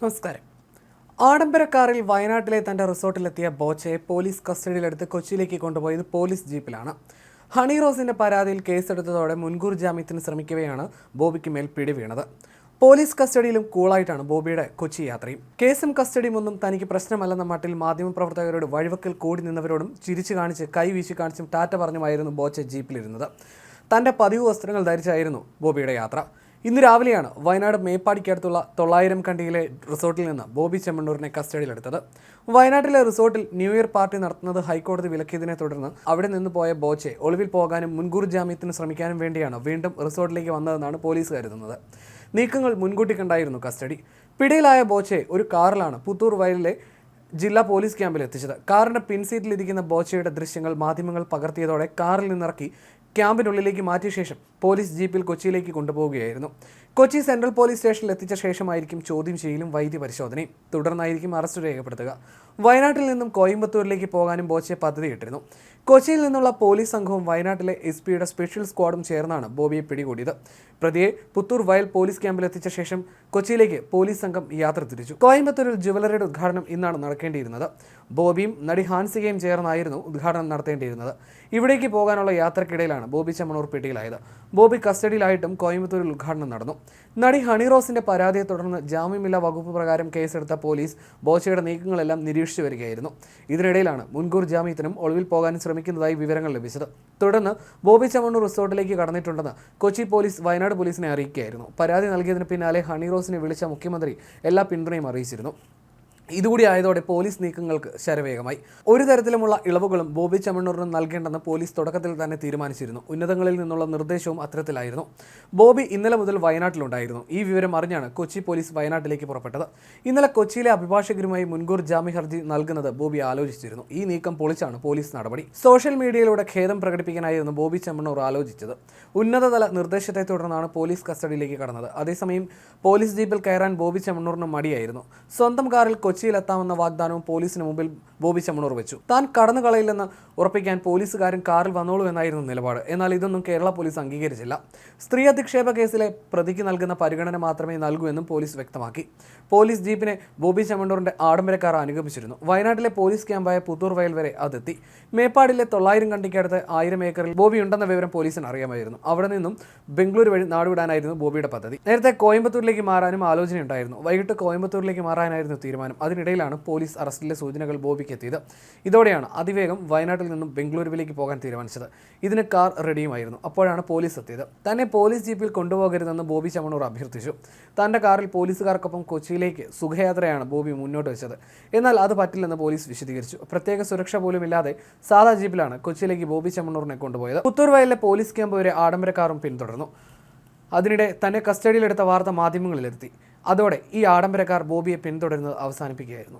നമസ്കാരം. ആഡംബര കാറിൽ വയനാട്ടിലെ തന്റെ റിസോർട്ടിലെത്തിയ ബോച്ചയെ പോലീസ് കസ്റ്റഡിയിലെടുത്ത് കൊച്ചിയിലേക്ക് കൊണ്ടുപോയത് പോലീസ് ജീപ്പിലാണ്. ഹണി റോസിന്റെ പരാതിയിൽ കേസെടുത്തതോടെ മുൻകൂർ ജാമ്യത്തിന് ശ്രമിക്കവെയാണ് ബോബിക്ക് മേൽ പിടി വീണത്. പോലീസ് കസ്റ്റഡിയിലും കൂളായിട്ടാണ് ബോബിയുടെ കൊച്ചി യാത്രയും. കേസും കസ്റ്റഡിയും ഒന്നും തനിക്ക് പ്രശ്നമല്ലെന്ന മട്ടിൽ മാധ്യമപ്രവർത്തകരോട് വഴിവക്കൽ കൂടി നിന്നവരോടും ചിരിച്ചു കാണിച്ച് കൈ വീശി കാണിച്ചും ടാറ്റ പറഞ്ഞുമായിരുന്നു ബോച്ച ജീപ്പിലിരുന്നത്. തന്റെ പതിവ് വസ്ത്രങ്ങൾ ധരിച്ചായിരുന്നു ബോബിയുടെ യാത്ര. ഇന്ന് രാവിലെയാണ് വയനാട് മേപ്പാടിക്കടുത്തുള്ള തൊള്ളായിരം കണ്ടിയിലെ റിസോർട്ടിൽ നിന്ന് ബോബി ചെമ്മണ്ണൂരിനെ കസ്റ്റഡിയിലെടുത്തത്. വയനാട്ടിലെ റിസോർട്ടിൽ ന്യൂ ഇയർ പാർട്ടി നടത്തുന്നത് ഹൈക്കോടതി വിലക്കിയതിനെ തുടർന്ന് അവിടെ നിന്ന് പോയ ബോച്ചെ ഒളിവിൽ പോകാനും മുൻകൂർ ജാമ്യത്തിന് ശ്രമിക്കാനും വേണ്ടിയാണ് വീണ്ടും റിസോർട്ടിലേക്ക് വന്നതെന്നാണ് പോലീസ് കരുതുന്നത്. നീക്കങ്ങൾ മുൻകൂട്ടി കണ്ടായിരുന്നു കസ്റ്റഡി. പിടിയിലായ ബോച്ചെ ഒരു കാറിലാണ് പുത്തൂർ വയലിലെ ജില്ലാ പോലീസ് ക്യാമ്പിൽ എത്തിച്ചത്. കാറിന്റെ പിൻസീറ്റിലിരിക്കുന്ന ബോച്ചയുടെ ദൃശ്യങ്ങൾ മാധ്യമങ്ങൾ പകർത്തിയതോടെ കാറിൽ നിന്നിറക്കി ക്യാമ്പിനുള്ളിലേക്ക് മാറ്റിയ ശേഷം പോലീസ് ജീപ്പിൽ കൊച്ചിയിലേക്ക് കൊണ്ടുപോവുകയായിരുന്നു. കൊച്ചി സെൻട്രൽ പോലീസ് സ്റ്റേഷനിൽ എത്തിച്ച ശേഷമായിരിക്കും ചോദ്യം ചെയ്യലും വൈദ്യ പരിശോധനയും തുടർന്നായിരിക്കും അറസ്റ്റ് രേഖപ്പെടുത്തുക. വയനാട്ടിൽ നിന്നും കോയമ്പത്തൂരിലേക്ക് പോകാനും ബോച്ചെ പദ്ധതിയിട്ടിരുന്നു കൊച്ചിയിൽ നിന്നുള്ള പോലീസ് സംഘവും വയനാട്ടിലെ എസ് പിയുടെ സ്പെഷ്യൽ സ്ക്വാഡും ചേർന്നാണ് ബോബിയെ പിടികൂടിയത്. പ്രതിയെ പുത്തൂർ വയൽ പോലീസ് ക്യാമ്പിൽ എത്തിച്ച ശേഷം കൊച്ചിയിലേക്ക് പോലീസ് സംഘം യാത്ര തിരിച്ചു. കോയമ്പത്തൂരിൽ ജുവലറിയുടെ ഉദ്ഘാടനം ഇന്നാണ് നടക്കേണ്ടിയിരുന്നത്. ബോബിയും നടി ഹാൻസികയും ചേർന്നായിരുന്നു ഉദ്ഘാടനം നടത്തേണ്ടിയിരുന്നത്. ഇവിടേക്ക് പോകാനുള്ള യാത്രക്കിടയിലാണ് ബോബി ചമ്മണൂർ പിടിയിലായത്. ബോബി കസ്റ്റഡിയിലായിട്ടും കോയമ്പത്തൂരിൽ ഉദ്ഘാടനം നടന്നു. നടി ഹണി റോസിന്റെ പരാതിയെ തുടർന്ന് ജാമ്യമില്ലാ വകുപ്പ് പ്രകാരം കേസെടുത്ത പോലീസ് ബോച്ചയുടെ നീക്കങ്ങളെല്ലാം നിരീക്ഷിച്ചു വരികയായിരുന്നു. ഇതിനിടയിലാണ് മുൻകൂർ ജാമ്യത്തിനും ഒളിവിൽ പോകാനും ശ്രമിക്കുന്നതായി വിവരങ്ങൾ ലഭിച്ചത്. തുടർന്ന് ബോബി ചമണ്ണൂർ റിസോർട്ടിലേക്ക് കടന്നിട്ടുണ്ടെന്ന് കൊച്ചി പോലീസ് വയനാട് പോലീസിനെ അറിയിക്കുകയായിരുന്നു. പരാതി നൽകിയതിന് പിന്നാലെ ഹണി റോസിനെ വിളിച്ച മുഖ്യമന്ത്രി എല്ലാ പിന്തുണയും അറിയിച്ചിരുന്നു. ഇതുകൂടി ആയതോടെ പോലീസ് നീക്കങ്ങൾക്ക് ശരവേഗമായി. ഒരു തരത്തിലുമുള്ള ഇളവുകളും ബോബി ചമ്മണ്ണൂറിന് നൽകേണ്ടെന്ന് പോലീസ് തുടക്കത്തിൽ തന്നെ തീരുമാനിച്ചിരുന്നു. ഉന്നതങ്ങളിൽ നിന്നുള്ള നിർദ്ദേശവും അത്തരത്തിലായിരുന്നു. ബോബി ഇന്നലെ മുതൽ വയനാട്ടിലുണ്ടായിരുന്നു. ഈ വിവരം അറിഞ്ഞാണ് കൊച്ചി പോലീസ് വയനാട്ടിലേക്ക് പുറപ്പെട്ടത്. ഇന്നലെ കൊച്ചിയിലെ അഭിഭാഷകരുമായി മുൻകൂർ ജാമ്യ ഹർജി നൽകുന്നത് ബോബി ആലോചിച്ചിരുന്നു. ഈ നീക്കം പൊളിച്ചാണ് പോലീസ് നടപടി. സോഷ്യൽ മീഡിയയിലൂടെ ഖേദം പ്രകടിപ്പിക്കാനായിരുന്നു ബോബി ചമ്മണ്ണൂർ ആലോചിച്ചത്. ഉന്നതതല നിർദ്ദേശത്തെ തുടർന്നാണ് പോലീസ് കസ്റ്റഡിയിലേക്ക് കടന്നത്. അതേസമയം പോലീസ് ജീപ്പിൽ കയറാൻ ബോബി ചമ്മണ്ണൂറിന് മടിയായിരുന്നു. സ്വന്തം കാറിൽ കൊച്ചിയിലെത്താമെന്ന വാഗ്ദാനവും പോലീസിന് മുമ്പിൽ ബോബി ചമ്മണൂർ വെച്ചു. താൻ കടന്നു കളയില്ലെന്ന് ഉറപ്പിക്കാൻ പോലീസുകാരൻ കാറിൽ വന്നോളൂ എന്നായിരുന്നു നിലപാട്. എന്നാൽ ഇതൊന്നും കേരള പോലീസ് അംഗീകരിച്ചില്ല. സ്ത്രീ അധിക്ഷേപ കേസിലെ പ്രതിക്ക് നൽകുന്ന പരിഗണന മാത്രമേ നൽകൂ എന്നും പോലീസ് വ്യക്തമാക്കി. പോലീസ് ജീപ്പിനെ ബോബി ചമ്മണ്ടൂറിന്റെ ആഡംബര കാർ അനുഗമിച്ചിരുന്നു. വയനാട്ടിലെ പോലീസ് ക്യാമ്പായ പുത്തൂർ വയൽ വരെ അതെത്തി. മേപ്പാടിലെ തൊള്ളായിരം കണ്ടിക്കടുത്ത് ആയിരം ഏക്കറിൽ ബോബി ഉണ്ടെന്ന വിവരം പോലീസിന് അറിയാമായിരുന്നു. അവിടെ നിന്നും ബംഗളൂരു വഴി നാടുവിടാനായിരുന്നു ബോബിയുടെ പദ്ധതി. നേരത്തെ കോയമ്പത്തൂരിലേക്ക് മാറാനും ആലോചനയുണ്ടായിരുന്നു. വൈകിട്ട് കോയമ്പത്തൂരിലേക്ക് മാറാനായിരുന്നു തീരുമാനം. അതിനിടയിലാണ് പോലീസ് അറസ്റ്റിലെ സൂചനകൾ ബോബിക്ക് എത്തിയത് ഇതോടെയാണ് അതിവേഗം വയനാട്ടിൽ നിന്നും ബംഗളൂരുവിലേക്ക് പോകാൻ തീരുമാനിച്ചത്. ഇതിന് കാർ റെഡിയുമായിരുന്നു. അപ്പോഴാണ് പോലീസ് എത്തിയത്. തന്നെ പോലീസ് ജീപ്പിൽ കൊണ്ടുപോകരുതെന്ന് ബോബി ചമണൂർ അഭ്യർത്ഥിച്ചു. തന്റെ കാറിൽ പോലീസുകാർക്കൊപ്പം കൊച്ചിയിലേക്ക് സുഖയാത്രയാണ് ബോബി മുന്നോട്ട് വെച്ചത്. എന്നാൽ അത് പറ്റില്ലെന്ന് പോലീസ് വിശദീകരിച്ചു. പ്രത്യേക സുരക്ഷ പോലും ഇല്ലാതെ സാധാ ജീപ്പിലാണ് കൊച്ചിയിലേക്ക് ബോബി ചമണൂറിനെ കൊണ്ടുപോയത്. പുത്തൂർ വയലിലെ പോലീസ് ക്യാമ്പ് വരെ ആഡംബര കാറും പിന്തുടർന്നു. അതിനിടെ തന്നെ കസ്റ്റഡിയിലെടുത്ത വാർത്ത മാധ്യമങ്ങളിലെത്തി. അതോടെ ഈ ആഡംബരക്കാർ ബോബിയെ പിന്തുടരുന്നത് അവസാനിപ്പിക്കുകയായിരുന്നു.